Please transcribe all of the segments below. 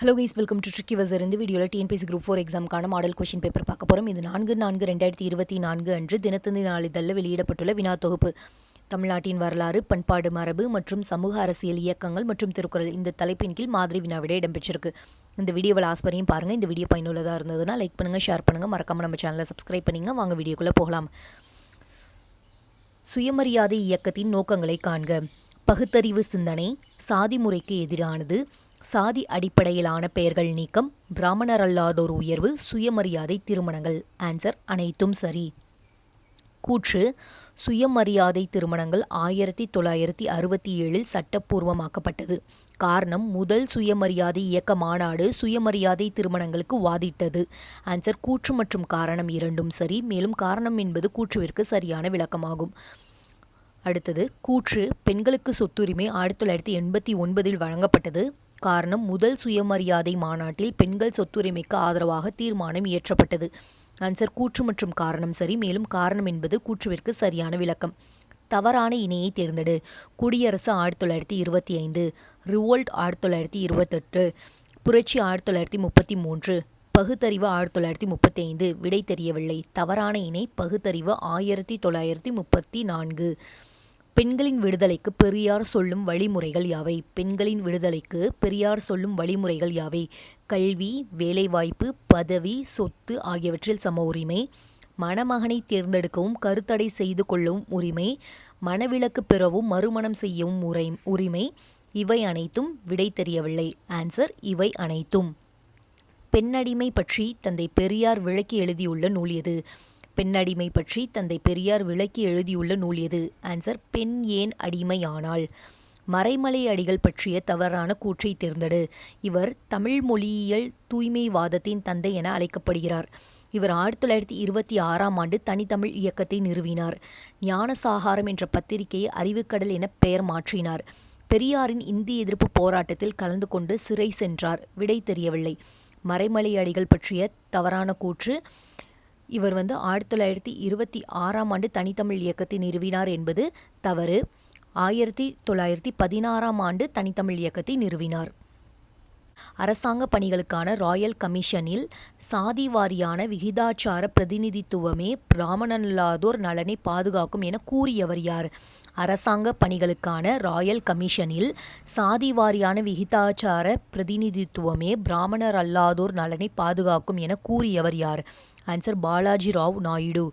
Hello guys welcome to tricky வசர் இந்த வீடியோவில் TNPSC group four எக்ஸாமுக்கான மாடல் கொஷின் பேப்பர் பார்க்க போகிறோம் இது நான்கு நான்கு ரெண்டாயிரத்தி இருபத்தி நான்கு அன்று தினத்தந்தி நாளிதழில் வெளியிடப்பட்டுள்ள வினா தொகுப்பு. தமிழ்நாட்டின் வரலாறு பண்பாடு மரபு மற்றும் சமூக அரசியல் இயக்கங்கள் மற்றும் திருக்குறள் இந்த தலைப்பின் கீழ் மாதிரி வினாவிட இடம்பெற்றிருக்கு. இந்த வீடியோவில் ஆஸ்பரையும் பாருங்கள் இந்த வீடியோ பயனுள்ளதாக இருந்ததுன்னா லைக் பண்ணுங்கள் ஷேர் பண்ணுங்கள் மறக்காமல் நம்ம சேனலை சப்ஸ்கிரைப் பண்ணிங்க. வாங்க வீடியோக்குள்ளே போகலாம். சுயமரியாதை இயக்கத்தின் நோக்கங்களை காண்க. பகுத்தறிவு சிந்தனை சாதி முறைக்கு எதிரானது சாதி அடிப்படையிலான பெயர்கள் நீக்கம் பிராமணர் அல்லாதோர் உயர்வு சுயமரியாதை திருமணங்கள். ஆன்சர் அனைத்தும் சரி. கூற்று சுயமரியாதை திருமணங்கள் ஆயிரத்தி தொள்ளாயிரத்தி அறுபத்தி ஏழில் சட்டப்பூர்வமாக்கப்பட்டது. காரணம் முதல் சுயமரியாதை இயக்க மாநாடு சுயமரியாதை திருமணங்களுக்கு வாதிட்டது. ஆன்சர் கூற்று மற்றும் காரணம் இரண்டும் சரி. மேலும் காரணம் என்பது கூற்றுவிற்கு சரியான விளக்கமாகும். அடுத்தது கூற்று பெண்களுக்கு சொத்துரிமை ஆயிரத்தி தொள்ளாயிரத்தி எண்பத்தி ஒன்பதில் வழங்கப்பட்டது. காரணம் முதல் சுயமரியாதை மாநாட்டில் பெண்கள் சொத்துரிமைக்கு ஆதரவாக தீர்மானம் இயற்றப்பட்டது. ஆன்சர் கூற்று மற்றும் காரணம் சரி மேலும் காரணம் என்பது கூற்றுவிற்கு சரியான விளக்கம். தவறான இணையை தேர்ந்தெடு. குடியரசு ஆயிரத்தி தொள்ளாயிரத்தி இருபத்தி ஐந்து ரிவோல்ட் ஆயிரத்தி தொள்ளாயிரத்தி இருபத்தெட்டு புரட்சி ஆயிரத்தி தொள்ளாயிரத்தி முப்பத்தி மூன்று பகுத்தறிவு ஆயிரத்தி தொள்ளாயிரத்தி முப்பத்தி ஐந்து விடை தெரியவில்லை. தவறான இணை பகுத்தறிவு ஆயிரத்தி தொள்ளாயிரத்தி முப்பத்தி நான்கு. பெண்களின் விடுதலைக்கு பெரியார் சொல்லும் வழிமுறைகள் யாவை? பெண்களின் விடுதலைக்கு பெரியார் சொல்லும் வழிமுறைகள் யாவை? கல்வி வேலைவாய்ப்பு பதவி சொத்து ஆகியவற்றில் சம உரிமை. மணமகனை தேர்ந்தெடுக்கவும் கருத்தடை செய்து கொள்ளவும் உரிமை. மனவிலக்கு பெறவும் மறுமணம் செய்யவும் உரை உரிமை. இவை அனைத்தும் விடை தெரியவில்லை. ஆன்சர் இவை அனைத்தும். பெண்ணடிமை பற்றி தந்தை பெரியார் விளக்கி எழுதியுள்ள நூல் எது? பெண்ணடிமை பற்றி தந்தை பெரியார் விளக்கி எழுதியுள்ள நூல் எது? ஆன்சர் பெண் ஏன் அடிமையானால் மறைமலை அடிகள் பற்றிய தவறான கூற்றை தேர்ந்தெடு. இவர் தமிழ் மொழியியல் தூய்மைவாதத்தின் தந்தை என அழைக்கப்படுகிறார். இவர் ஆயிரத்தி தொள்ளாயிரத்தி இருபத்தி ஆறாம் ஆண்டு தனித்தமிழ் இயக்கத்தை நிறுவினார். ஞானசாகாரம் என்ற பத்திரிகையை அறிவுக்கடல் என பெயர் மாற்றினார். பெரியாரின் இந்திய எதிர்ப்பு போராட்டத்தில் கலந்து கொண்டு சிறை சென்றார். விடை தெரியவில்லை. மறைமலை அடிகள் பற்றிய தவறான கூற்று இவர் வந்து ஆயிரத்தி தொள்ளாயிரத்தி இருபத்தி ஆறாம் ஆண்டு தனித்தமிழ் இயக்கத்தை நிறுவினார் என்பது தவறு. ஆயிரத்தி தொள்ளாயிரத்தி பதினாறாம் ஆண்டு தனித்தமிழ் இயக்கத்தை நிறுவினார். அரசாங்க பணிகளுக்கான ராயல் கமிஷனில் சாதி வாரியான விகிதாச்சார பிரதிநிதித்துவமே பிராமணனல்லாதோர் நலனை பாதுகாக்கும் என கூறியவர் யார்? அரசாங்க பணிகளுக்கான ராயல் கமிஷனில் சாதி வாரியான விகிதாச்சார பிரதிநிதித்துவமே பிராமணர் அல்லாதோர் நலனை பாதுகாக்கும் என கூறியவர் யார்? ஆன்சர் பாலாஜி ராவ் நாயுடு.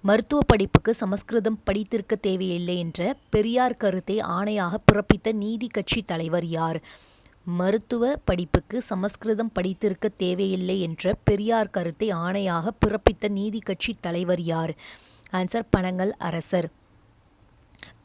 மருத்துவ படிப்புக்கு சமஸ்கிருதம் படித்திருக்க தேவையில்லை என்ற பெரியார் கருத்தை ஆணையாக பிறப்பித்த நீதி கட்சி தலைவர் யார்? மருத்துவ படிப்புக்கு சமஸ்கிருதம் படித்திருக்க தேவையில்லை என்ற பெரியார் கருத்தை ஆணையாக பிறப்பித்த நீதி கட்சி தலைவர் யார்? ஆன்சர் பனங்கல் அரசர்.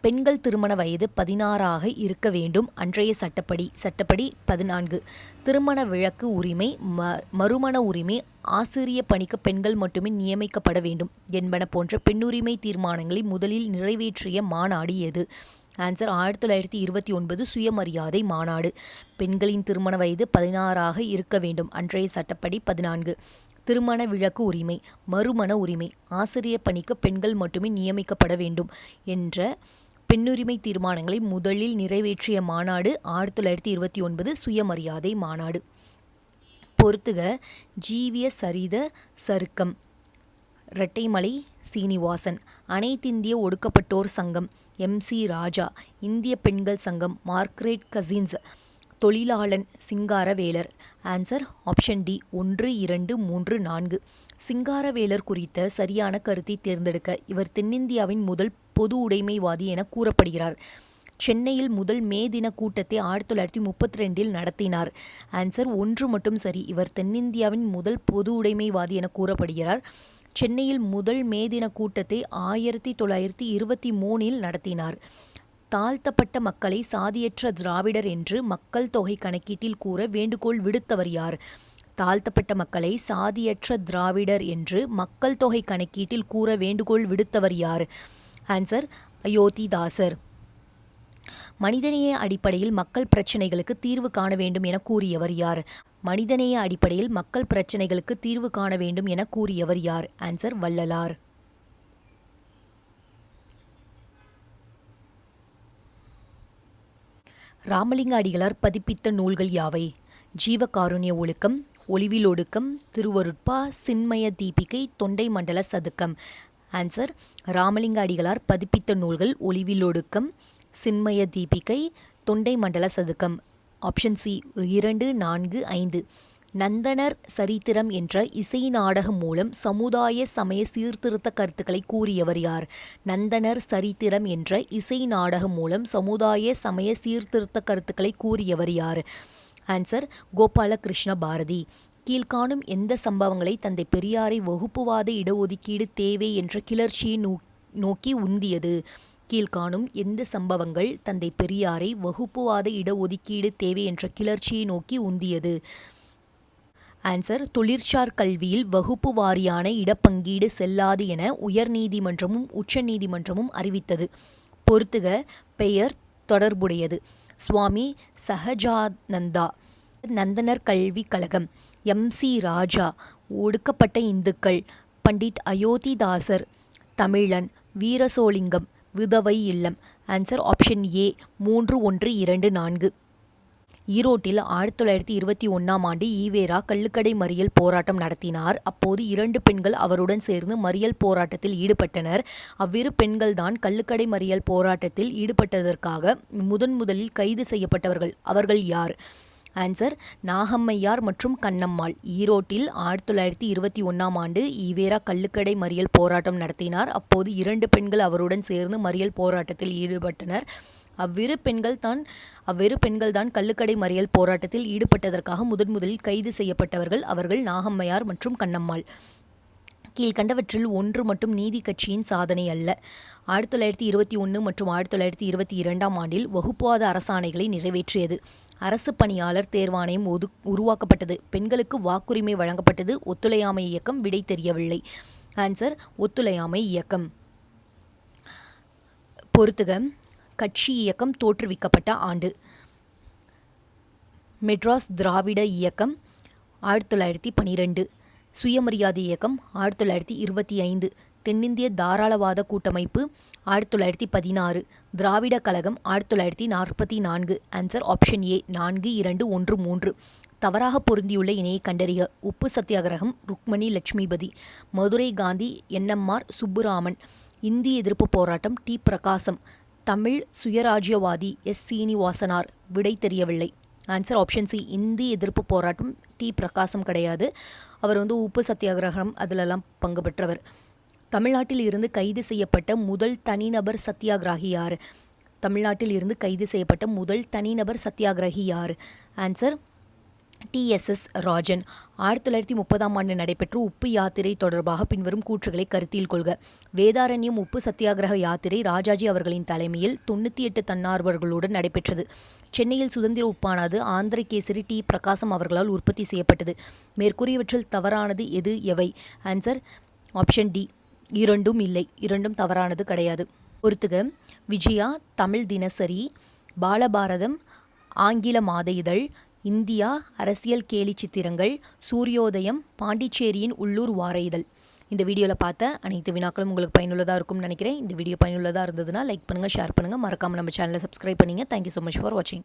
பெண்கள் திருமண வயது பதினாறாக இருக்க வேண்டும். அன்றைய சட்டப்படி சட்டப்படி பதினான்கு. திருமண விளக்கு உரிமை ம மறுமண உரிமை ஆசிரிய பணிக்கு பெண்கள் மட்டுமே நியமிக்கப்பட வேண்டும் என்பன போன்ற பெண்ணுரிமை தீர்மானங்களை முதலில் நிறைவேற்றிய மாநாடு எது? ஆன்சர் ஆயிரத்தி தொள்ளாயிரத்தி இருபத்தி ஒன்பது சுயமரியாதை மாநாடு. பெண்களின் திருமண வயது பதினாறாக இருக்க வேண்டும். அன்றைய சட்டப்படி பதினான்கு. திருமண விளக்கு உரிமை மறுமண உரிமை ஆசிரியர் பணிக்கு பெண்கள் மட்டுமே நியமிக்கப்பட வேண்டும் என்ற பெண்ணுரிமை தீர்மானங்களை முதலில் நிறைவேற்றிய மாநாடு ஆயிரத்தி தொள்ளாயிரத்தி இருபத்தி ஒன்பது சுயமரியாதை மாநாடு. பொறுத்துக ஜீவிய சரித சருக்கம். இரட்டைமலை சீனிவாசன். அனைத்திந்திய ஒடுக்கப்பட்டோர் சங்கம் எம். சி. ராஜா. இந்திய பெண்கள் சங்கம் மார்க்ரேட் கசின்ஸ். தொழிலாளன் சிங்காரவேலர். ஆன்சர் ஆப்ஷன் டி ஒன்று இரண்டு மூன்று நான்கு. சிங்காரவேலர் குறித்த சரியான கருத்தை தேர்ந்தெடுக்க இவர் தென்னிந்தியாவின் முதல் பொது உடைமைவாதி என கூறப்படுகிறார். சென்னையில் முதல் மே தின கூட்டத்தை ஆயிரத்தி தொள்ளாயிரத்தி முப்பத்தி ரெண்டில் நடத்தினார். ஆன்சர் ஒன்று மட்டும் சரி. இவர் தென்னிந்தியாவின் முதல் பொது உடைமைவாதி என கூறப்படுகிறார். சென்னையில் முதல் மே தின கூட்டத்தை ஆயிரத்தி தொள்ளாயிரத்தி இருபத்தி மூணில் நடத்தினார். தாழ்த்தப்பட்ட மக்களை சாதியற்ற திராவிடர் என்று மக்கள் தொகை கணக்கீட்டில் கூற வேண்டுகோள் விடுத்தவர் யார்? தாழ்த்தப்பட்ட மக்களை சாதியற்ற திராவிடர் என்று மக்கள் தொகை கணக்கீட்டில் கூற வேண்டுகோள் விடுத்தவர் யார்? ஆன்சர் அயோத்திதாசர். மனிதநேய அடிப்படையில் மக்கள் பிரச்சினைகளுக்கு தீர்வு காண வேண்டும் என கூறியவர் யார்? மனிதநேய அடிப்படையில் மக்கள் பிரச்சினைகளுக்கு தீர்வு காண வேண்டும் என கூறியவர் யார்? ஆன்சர் வள்ளலார். ராமலிங்க அடிகளார் பதிப்பித்த நூல்கள் யாவை? ஜீவகாருண்ய ஒழுக்கம் ஒளிவிலொடுக்கம் திருவருட்பா சின்மய தீபிகை தொண்டை மண்டல சதுக்கம். ஆன்சர் ராமலிங்க அடிகளார் பதிப்பித்த நூல்கள் ஒளிவிலொடுக்கம் சின்மய தீபிகை தொண்டை மண்டல சதுக்கம். ஆப்ஷன் சி இரண்டு நான்கு ஐந்து. நந்தனர் சரித்திரம் என்ற இசை நாடகம் மூலம் சமுதாய சமய சீர்திருத்த கருத்துக்களை கூறியவர் யார்? நந்தனர் சரித்திரம் என்ற இசை நாடகம் மூலம் சமுதாய சமய சீர்திருத்த கருத்துக்களை கூறியவர் யார்? ஆன்சர் கோபாலகிருஷ்ண பாரதி. கீழ்காணும் எந்த சம்பவங்களை தந்தை பெரியாரை வகுப்புவாத இடஒதுக்கீடு தேவை என்ற கிளர்ச்சியை நோக்கி உந்தியது. கீழ்காணும் எந்த சம்பவங்கள் தந்தை பெரியாரை வகுப்புவாத இடஒதுக்கீடு தேவை என்ற கிளர்ச்சியை நோக்கி உந்தியது? ஆன்சர் தொழிற்சார் கல்வியில் வகுப்பு வாரியான இடப்பங்கீடு செல்லாது என உயர்நீதிமன்றமும் உச்ச நீதிமன்றமும் அறிவித்தது. பொறுத்துக பெயர் தொடர்புடையது. சுவாமி சஹஜானந்தா நந்தனர் கல்வி கழகம் எம். சி. ராஜா ஒடுக்கப்பட்ட இந்துக்கள் பண்டிட் அயோத்திதாசர் தமிழன் வீரசோலிங்கம் விதவை இல்லம். ஆன்சர் ஆப்ஷன் ஏ மூன்று ஒன்று இரண்டு நான்கு. ஈரோட்டில் ஆயிரத்தி தொள்ளாயிரத்தி இருபத்தி ஒன்றாம் ஆண்டு ஈவேரா கள்ளுக்கடை மறியல் போராட்டம் நடத்தினார். அப்போது இரண்டு பெண்கள் அவருடன் சேர்ந்து மறியல் போராட்டத்தில் ஈடுபட்டனர். அவ்விரு பெண்கள்தான் கள்ளுக்கடை மறியல் போராட்டத்தில் ஈடுபட்டதற்காக முதன் முதலில் கைது செய்யப்பட்டவர்கள். அவர்கள் யார்? ஆன்சர் நாகம்மையார் மற்றும் கண்ணம்மாள். ஈரோட்டில் ஆயிரத்தி தொள்ளாயிரத்தி இருபத்தி ஒன்றாம் ஆண்டு ஈவேரா கள்ளுக்கடை மறியல் போராட்டம் நடத்தினார். அப்போது இரண்டு பெண்கள் அவருடன் சேர்ந்து மறியல் போராட்டத்தில் ஈடுபட்டனர். அவ்விரு பெண்கள் தான் அவ்விரு பெண்கள் தான் கள்ளுக்கடை மறியல் போராட்டத்தில் ஈடுபட்டதற்காக முதன் முதலில் கைது செய்யப்பட்டவர்கள் அவர்கள் நாகம்மையார் மற்றும் கண்ணம்மாள். கீழ்கண்டவற்றில் ஒன்று மட்டும் நீதி கட்சியின் சாதனை அல்ல. ஆயிரத்தி தொள்ளாயிரத்தி இருபத்தி ஒன்று மற்றும் ஆயிரத்தி தொள்ளாயிரத்தி இருபத்தி இரண்டாம் ஆண்டில் வகுப்புவாத அரசாணைகளை நிறைவேற்றியது. அரசு பணியாளர் தேர்வாணையம் ஒது உருவாக்கப்பட்டது. பெண்களுக்கு வாக்குரிமை வழங்கப்பட்டது. ஒத்துழையாமை இயக்கம் விடை தெரியவில்லை. ஆன்சர் ஒத்துழையாமை இயக்கம். பொறுத்துக கட்சி இயக்கம் தோற்றுவிக்கப்பட்ட ஆண்டு. மெட்ராஸ் திராவிட இயக்கம் ஆயிரத்தி தொள்ளாயிரத்தி பனிரெண்டு. சுயமரியாதை இயக்கம் ஆயிரத்தி தொள்ளாயிரத்தி இருபத்தி ஐந்து. தென்னிந்திய தாராளவாத கூட்டமைப்பு ஆயிரத்தி தொள்ளாயிரத்தி பதினாறு. திராவிட கழகம் ஆயிரத்தி தொள்ளாயிரத்தி நாற்பத்தி நான்கு. ஆன்சர் ஆப்ஷன் ஏ நான்கு இரண்டு ஒன்று மூன்று. தவறாக பொருந்தியுள்ள இணையை கண்டறிய உப்பு சத்தியாகிரகம் Rukmini Lakshmipathi. Madurai Gandhi N M R Subbaraman. இந்திய எதிர்ப்பு போராட்டம் டி. பிரகாசம். தமிழ் சுயராஜ்யவாதி எஸ். சீனிவாசனார். விடை தெரியவில்லை. ஆன்சர் ஆப்ஷன் சி இந்தி எதிர்ப்பு போராட்டம் டி. பிரகாசம் கிடையாது. அவர் வந்து உப்பு சத்தியாகிரகம் அதிலெல்லாம் பங்கு பெற்றவர். தமிழ்நாட்டில் இருந்து கைது செய்யப்பட்ட முதல் தனிநபர் சத்தியாகிரகி யார்? தமிழ்நாட்டில் இருந்து கைது செய்யப்பட்ட முதல் தனிநபர் சத்தியாகிரகி யார்? Answer T S S Rajan. ஆயிரத்தி தொள்ளாயிரத்தி முப்பதாம் ஆண்டு நடைபெற்ற உப்பு யாத்திரை தொடர்பாக பின்வரும் கூற்றுகளை கருத்தில் கொள்க. வேதாரண்யம் உப்பு சத்தியாகிரக யாத்திரை ராஜாஜி அவர்களின் தலைமையில் தொண்ணூற்றி எட்டு தன்னார்வர்களுடன் நடைபெற்றது. சென்னையில் சுதந்திர உப்பானது ஆந்திர கேசரி டி. பிரகாசம் அவர்களால் உற்பத்தி செய்யப்பட்டது. மேற்கூறியவற்றில் தவறானது எது எவை? ஆன்சர் ஆப்ஷன் டி இரண்டும் இல்லை. இரண்டும் தவறானது கிடையாது. பொறுத்துக. விஜயா தமிழ் தினசரி பாலபாரதம் ஆங்கில மாத இதழ் இந்தியா அரசியல் கேலி சித்திரங்கள் சூரியோதயம் பாண்டிச்சேரியின் உள்ளூர் வார இதழ். இந்த வீடியோவில் பார்த்த அனைத்து வினாக்களும் உங்களுக்கு பயனுள்ளதாக இருக்கும்னு நினைக்கிறேன். இந்த வீடியோ பயனுள்ளதாக இருந்ததுன்னா லைக் பண்ணுங்கள் ஷேர் பண்ணுங்கள் மறக்காமல் நம்ம சேனலை சப்ஸ்கிரைப் பண்ணிங்க. தேங்க்யூ ஸோ மச் ஃபார் வாட்சிங்